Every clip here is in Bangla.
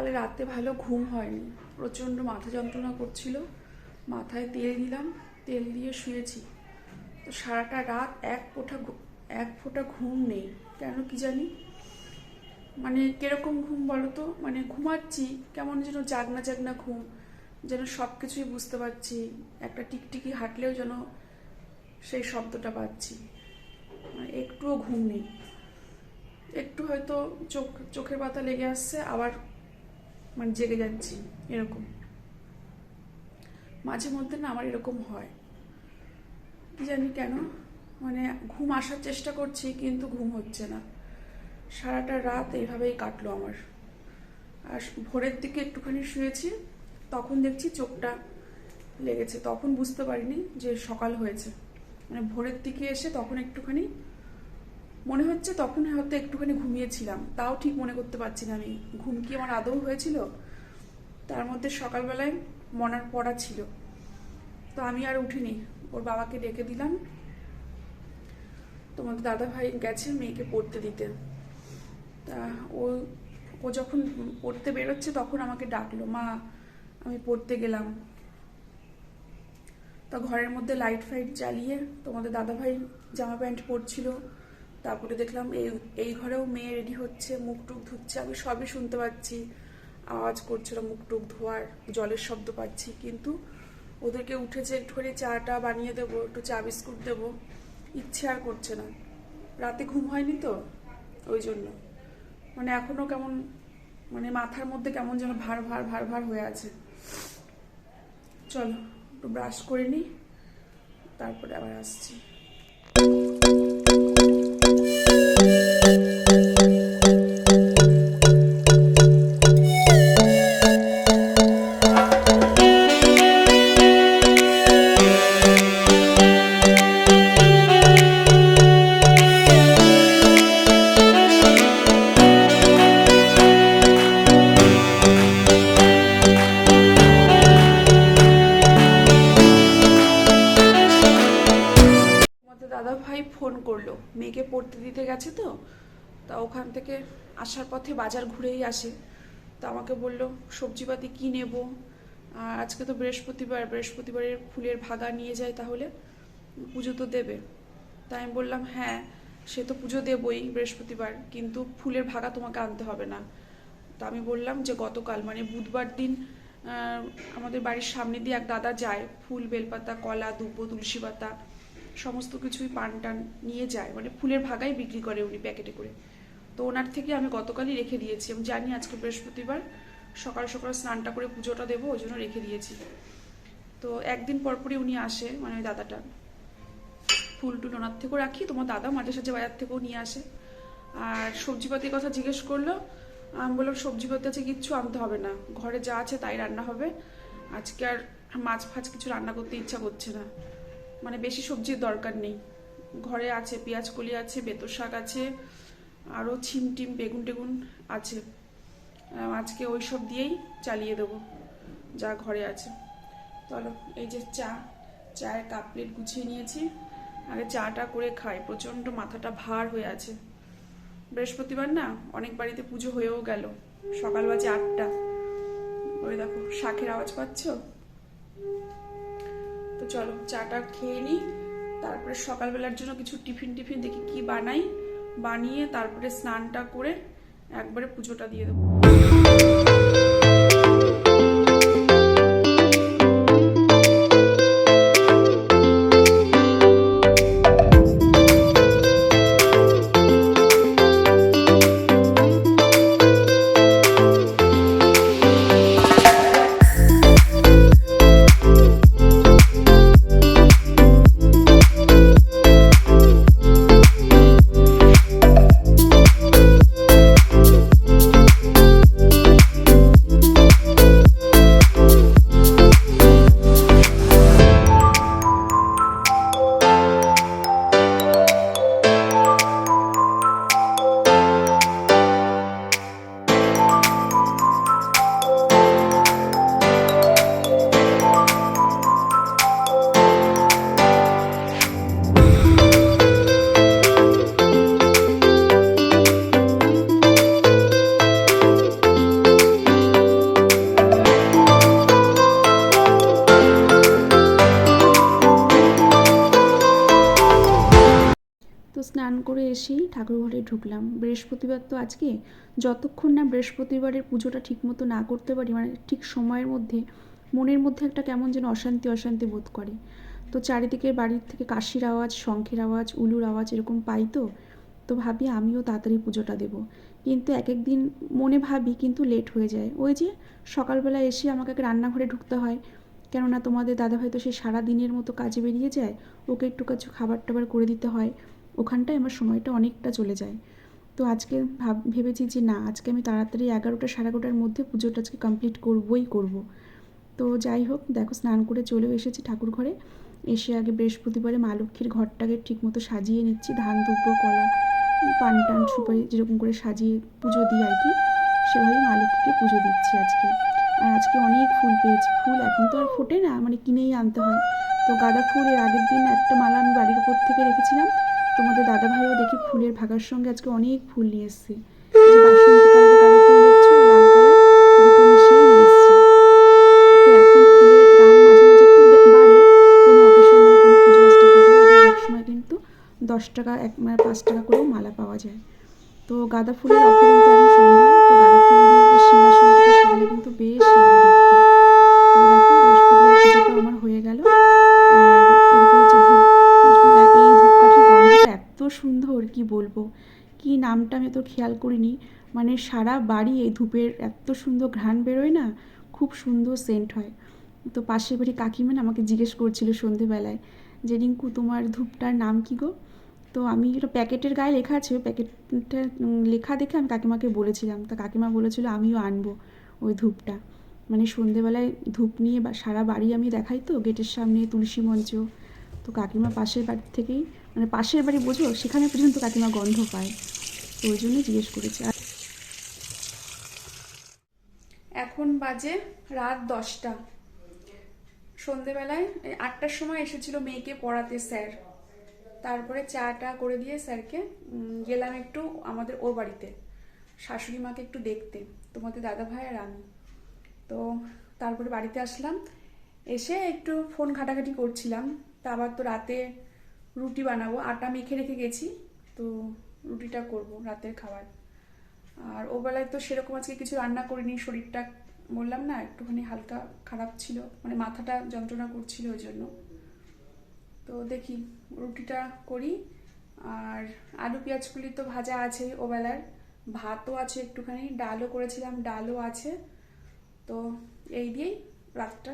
কাল রাতে ভালো ঘুম হয়নি। প্রচণ্ড মাথা যন্ত্রণা করছিল। মাথায় তেল দিলাম তেল দিয়ে শুয়েছি। তো সারাটা রাত এক ফোঁটা এক ফোঁটা ঘুম নেই। কেন কি জানি? মানে কীরকম ঘুম বলো তো? মানে ঘুমাচ্ছি, কেমন যেন জাগনা জাগনা ঘুম। যেন সব কিছুই বুঝতে পারছি। একটা টিকটিকি হাঁটলেও যেন সেই শব্দটা পাচ্ছি। মানে একটুও ঘুম নেই। একটু হয়তো চোখ চোখের পাতা লেগে আসছে, আবার মানে জেগে যাচ্ছি, এরকম। মাঝে মধ্যে না আমার এরকম হয়। জানি কেন? মানে ঘুম আসার চেষ্টা করছি, কিন্তু ঘুম হচ্ছে না। সারাটা রাত এইভাবেই কাটলো আমার। আর ভোরের দিকে একটুখানি শুয়েছি, তখন দেখছি চোখটা লেগেছে। তখন বুঝতে পারিনি যে সকাল হয়েছে। মানে ভোরের দিকে এসে তখন একটুখানি মনে হচ্ছে তখন হয়তো একটুখানি ঘুমিয়েছিলাম। তাও ঠিক মনে করতে পারছি না আমি। ঘুম কি আমার আদৌ হয়েছিল? তার মধ্যে সকালবেলায় মনার পড়া ছিল। তো আমি আর উঠিনি। ওর বাবাকে ডেকে দিলাম। তোমাদের দাদা ভাই গেছে মেয়েকে পড়তে দিতে। তা ও ও যখন পড়তে বেরোচ্ছে তখন আমাকে ডাকলো, মা, আমি পড়তে গেলাম। তা ঘরের মধ্যে লাইট ফাইট জ্বালিয়ে তোমাদের দাদাভাই জামা প্যান্ট পরছিল। তারপরে দেখলাম এই এই ঘরেও মেয়ে রেডি হচ্ছে মুখ টুক ধুচ্ছে। আমি সবই শুনতে পাচ্ছি। আওয়াজ করছিল মুখ টুক ধোয়ার, জলের শব্দ পাচ্ছি। কিন্তু ওদেরকে উঠেছে একটুখানি চাটা বানিয়ে দেবো, একটু চা বিস্কুট দেবো, ইচ্ছে আর করছে না। রাতে ঘুম হয়নি তো? ওই জন্য। মানে এখনও কেমন মানে মাথার মধ্যে কেমন যেন ভার ভার ভার ভার হয়ে আছে। চলো, একটু ব্রাশ করে নিই। তারপরে আবার আসছি। Thank you. থেকে আসার পথে বাজার ঘুরেই আসে। তো আমাকে বলল, সবজিপাতি কি নেব? আর আজকে তো বৃহস্পতিবার বৃহস্পতিবারের ফুলের ভাগা নিয়ে যায় তাহলে? পুজো তো দেবে। তাই আমি বললাম হ্যাঁ সে তো পুজো দেবই বৃহস্পতিবার, কিন্তু ফুলের ভাগা তোমাকে আনতে হবে না। তা আমি বললাম যে, গতকাল মানে বুধবার দিন আমাদের বাড়ির সামনে দিয়ে এক দাদা যায়, ফুল, বেলপাতা, কলা, দুব্বো, তুলসী পাতা, সমস্ত কিছুই পান টান নিয়ে যায়। মানে ফুলের ভাগাই বিক্রি করে উনি প্যাকেটে করে। তো ওনার থেকে আমি গতকালই রেখে দিয়েছি। আমি জানি আজকে বৃহস্পতিবার সকাল সকাল স্নানটা করে পুজোটা দেবো, ওই জন্য রেখে দিয়েছি। তো একদিন পরপরই উনি আসে মানে ওই দাদাটা। ফুল টুল ওনার থেকেও রাখি, তোমার দাদা মাঝে সাঝে বাজার থেকেও নিয়ে আসে। আর সবজিপাতির কথা জিজ্ঞেস করল, আমি বললাম, সবজিপাতি আছে, কিচ্ছু আনতে হবে না। ঘরে যা আছে তাই রান্না হবে। আজকে আর মাছ ফাছ কিছু রান্না করতে ইচ্ছা করছে না। মানে বেশি সবজির দরকার নেই। ঘরে আছে, পেঁয়াজ কলি আছে, বেতর শাক আছে আরও ছিম টিম, বেগুন টেগুন আছে। আজকে ওই সব দিয়েই চালিয়ে দেবো, যা ঘরে আছে। চলো, এই যে চা, চায়ের কাপ প্লেট গুছিয়ে নিয়েছি। আগে চাটা করে খাই, প্রচণ্ড মাথাটা ভার হয়ে আছে। বৃহস্পতিবার না, অনেক বাড়িতে পুজো হয়েও গেল, সকাল বাজে আটটা। ওই দেখো শাখের আওয়াজ পাচ্ছ? তো চলো, চাটা খেয়ে নিই, তারপরে সকালবেলার জন্য কিছু টিফিন টিফিন দেখি কি বানাই। বানিয়ে তারপরে স্নানটা করে একবারে পুজোটা দিয়ে দেবো। এসেই ঠাকুর ঘরে ঢুকলাম। বৃহস্পতিবার তো আজকে। যতক্ষণ না বৃহস্পতিবারের পুজোটা ঠিকমতো না করতে পারি মানে ঠিক সময়ের মধ্যে, মনের মধ্যে একটা কেমন যেন অশান্তি অশান্তি বোধ করে। তো চারিদিকে বাড়ির থেকে কাশির আওয়াজ, শঙ্খের আওয়াজ, উলুর আওয়াজ এরকম পাই তো? তো ভাবি আমিও তাড়াতাড়ি পুজোটা দেব। কিন্তু এক এক দিন মনে ভাবি কিন্তু লেট হয়ে যায়। ওই যে সকালবেলা এসে আমাকে রান্নাঘরে ঢুকতে হয়। কেননা তোমাদের দাদাভাই তো সে সারা দিনের মতো কাজে বেরিয়ে যায়, ওকে একটু কিছু খাবার টাবার করে দিতে হয়। ওখানটায় আমার সময়টা অনেকটা চলে যায়। তো আজকে ভাব, ভেবেছি যে না, আজকে আমি তাড়াতাড়ি এগারোটা, সাড়ে এগারোটার মধ্যে পুজোটা আজকে কমপ্লিট করবই করব। তো যাই হোক, দেখো স্নান করে চলেও এসেছি ঠাকুর ঘরে। এসে আগে বৃহস্পতিবারে মা লক্ষ্মীর ঘরটাকে ঠিকমতো সাজিয়ে নিচ্ছি, ধান, দুব্বো, কলা, পান, টান, সুপারি যেরকম করে সাজিয়ে পুজো দিই আর কি, সেভাবেই মা লক্ষ্মীকে পুজো দিচ্ছি আজকে। আর আজকে অনেক ফুল পেয়েছি। ফুল এখন তো আর ফোটে না মানে কিনেই আনতে হয়। তো গাঁদা ফুল এর আগের দিন একটা মালা আমি বাড়ির উপর থেকে রেখেছিলাম তোমাদের দাদা ভাইও দেখি ফুলের ভাগার সঙ্গে আজকে অনেক ফুল নিয়ে এসছে। বাসন্তী কালারের ফুল লাল কালার দুটো নিয়ে তো এখন ফুলের দাম মাঝে মাঝে একটু বাড়ে, কোনো কোনো আবার এক সময় কিন্তু দশ টাকা, এক মানে পাঁচ টাকা করেও মালা পাওয়া যায়। তো গাঁদা ফুলের অপরন্ত এখন সম্ভার তো গাঁদা ফুল সিংহাসনটাকে সাজালে কিন্তু বেশ লাগে দেখতে তো দেখো বৃহস্পতিবার পুজোটা আমার হয়ে গেল আর এদিকে হচ্ছে ধূপ এই ধূপকাঠির গন্ধটা এত সুন্দর কি বলব? কি নামটা আমি তো খেয়াল করিনি। মানে সারা বাড়ি এই ধূপের এত সুন্দর ঘ্রাণ বেরোয় না, খুব সুন্দর সেন্ট হয়। তো পাশের বাড়ি কাকিমা না আমাকে জিজ্ঞেস করছিল সন্ধেবেলায় যে, রিঙ্কু, তোমার ধূপটার নাম কি গো? তো আমি এটা প্যাকেটের গায়ে লেখা আছে প্যাকেটটা লেখা দেখে আমি কাকিমাকে বলেছিলাম। তা কাকিমা বলেছিল, আমিও আনব ওই ধূপটা। মানে সন্ধেবেলায় ধূপ নিয়ে বা, সারা বাড়ি আমি দেখাই তো, গেটের সামনে তুলসী মঞ্চ তো কাকিমা পাশের বাড়ি থেকেই মানে পাশের বাড়ি বোঝো, সেখানে পর্যন্ত কাকিমা গন্ধ পায়। তো ওই জন্য জিজ্ঞেস করেছি। আর এখন বাজে রাত দশটা। সন্ধেবেলায় আটটার সময় এসেছিল মেয়েকে পড়াতে স্যার। তারপরে চাটা করে দিয়ে স্যারকে গেলাম একটু আমাদের ওর বাড়িতে, শাশুড়ি মাকে একটু দেখতে, তোমাদের দাদা ভাই আর আমি। তো তারপরে বাড়িতে আসলাম, এসে একটু ফোন ঘাটাঘাটি করছিলাম। তা আবার তো রাতে রুটি বানাবো। আটা মেখে রেখে গেছি, তো রুটিটা করব রাতের খাবার। আর ও বেলায় তো সেরকম আজকে কিছু রান্না করিনি, শরীরটা বললাম না, একটুখানি হালকা খারাপ ছিল মানে মাথাটা যন্ত্রণা করছিল ওই জন্য। তো দেখি, রুটিটা করি। আর আলু পেঁয়াজগুলি তো ভাজা আছে ও বেলার ভাতও আছে একটুখানি, ডালও করেছিলাম, ডালও আছে। তো এই দিয়েই রাতটা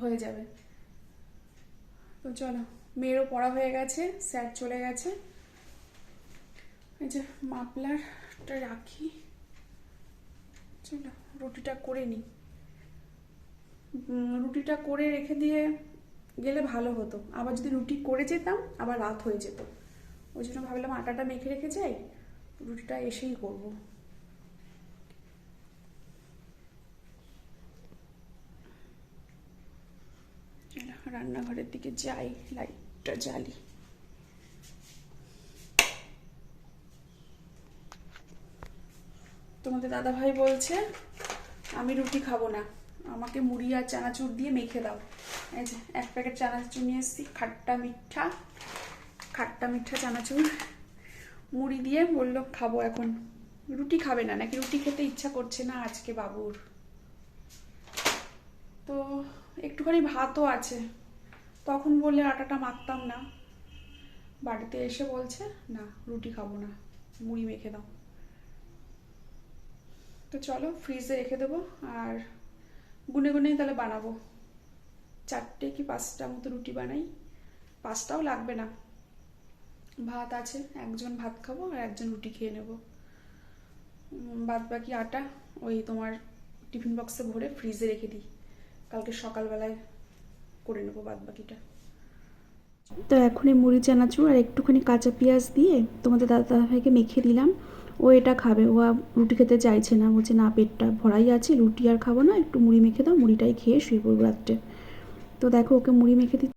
হয়ে যাবে। তো চলো, মেয়েরও পড়া হয়ে গেছে, স্যার চলে গেছে। এই যে মাপলারটা রাখি। চলো, রুটিটা করে নিই। রুটিটা করে রেখে দিয়ে গেলে ভালো হতো। আবার যদি রুটি করে যেতাম, আবার রাত হয়ে যেত। ওই জন্য ভাবলাম আটাটা মেখে রেখে যাই, রুটিটা এসেই করব চলো, রান্নাঘরের দিকে যাই, লাইটটা জ্বালি। তোমাদের দাদা ভাই বলছে, আমি রুটি খাব না। আমাকে মুড়ি আর চানাচুর দিয়ে মেখে দাও। এক প্যাকেট চানাচুর নিয়ে এসেছি, খাট্টা মিঠা খাট্টা মিঠা চানাচুর। মুড়ি দিয়ে বলল, খাব এখন। রুটি খাবে না, নাকি রুটি খেতে ইচ্ছা করছে না আজকে বাবুর? তো একটুখানি ভাতও আছে। তখন বললে আটাটা মাখতাম না। বাড়িতে এসে বলছে, না, রুটি খাব না, মুড়ি মেখে দাও। তো চলো ফ্রিজে রেখে দেবো আর গুনে গুনেই তাহলে বানাবো। চারটে কি পাঁচটা মতো রুটি বানাই? পাঁচটাও লাগবে না। ভাত আছে, একজন ভাত খাব আর একজন রুটি খেয়ে নেব। বাদ বাকি আটা ওই তোমার টিফিন বক্সে ভরে ফ্রিজে রেখে দিই। কালকে সকালবেলায় করে নেব বাদ বাকিটা তো এখনই মুড়ি চানাচুর আর একটুখানি কাঁচা পেঁয়াজ দিয়ে তোমাদের দাদা ভাইকে মেখে দিলাম। ও এটা খাবে, ও রুটি খেতে চাইছে না। বলছে, না, পেটটা ভরাই আছে, রুটি আর খাব না, একটু মুড়ি মেখে দাও, মুড়িটাই খেয়ে শুয়ে পড়ব রাত্রে। তো দেখো, ওকে মুড়ি মেখে দিচ্ছি।